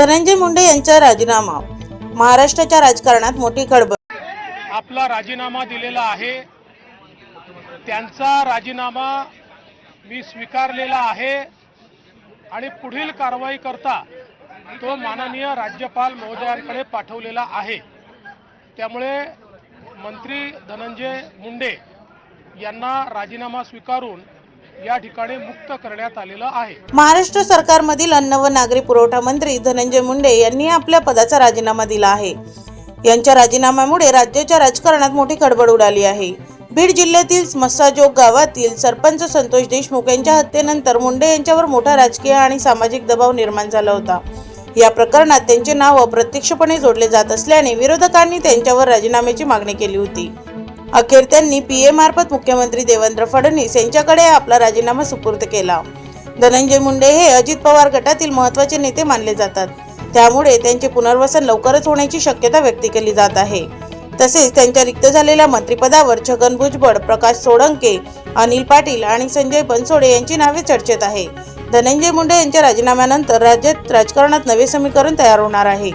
धनंजय मुंडे यांचा राजीनामा. महाराष्ट्राच्या राजकारणात मोठी खळबळ. आपला राजीनामा दिलेला आहे. त्यांचा राजीनामा मी स्वीकारलेला आहे. आणि पुढील कारवाई करता तो माननीय राज्यपाल महोदयांकडे पाठवलेला आहे. त्यामुळे मंत्री धनंजय मुंडे यांना राजीनामा स्वीकारून या ठिकाणी मुक्त करण्यात आलेलं आहे. महाराष्ट्र सरकारमधील अन्न व नागरी पुरवठा मंत्री धनंजय मुंडे यांनी आपल्या पदाचा राजीनामा दिला आहे. यांच्या राजीनाम्यामुळे राज्याच्या राजकारणात मोठी खडबड उडाली आहे. बीड जिल्ह्यातील मस्साजोग गावातील सरपंच संतोष देशमुख यांच्या हत्येनंतर मुंडे यांच्यावर मोठा राजकीय आणि सामाजिक दबाव निर्माण झाला होता. या प्रकरणात त्यांचे नाव अप्रत्यक्षपणे जोडले जात असल्याने विरोधकांनी त्यांच्यावर राजीनाम्याची मागणी केली होती. अखेर त्यांनी पीए मार्फत मुख्यमंत्री देवेंद्र फडणवीस यांच्याकडे आपला राजीनामा सुपूर्द केला. धनंजय मुंडे हे अजित पवार गटातील महत्त्वाचे नेते मानले जातात. त्यामुळे त्यांचे पुनर्वसन लवकरच होण्याची शक्यता व्यक्त केली जात आहे. तसेच त्यांच्या रिक्त झालेल्या मंत्रिपदावर छगन भुजबळ प्रकाश सोळंके अनिल पाटील आणि संजय बनसोडे यांची नावे चर्चेत आहे. धनंजय मुंडे यांच्या राजीनाम्यानंतर राज्यात राजकारणात नवे समीकरण तयार होणार आहे.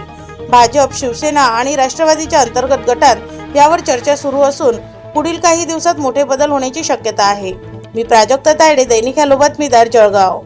भाजप शिवसेना आणि राष्ट्रवादीच्या अंतर्गत गटात यावर चर्चा सुरू असून पुढील काही दिवसात मोठे बदल होण्याची शक्यता आहे. मी प्राजक्ता तायडे दैनिक हॅलो बातमीदार जळगाव.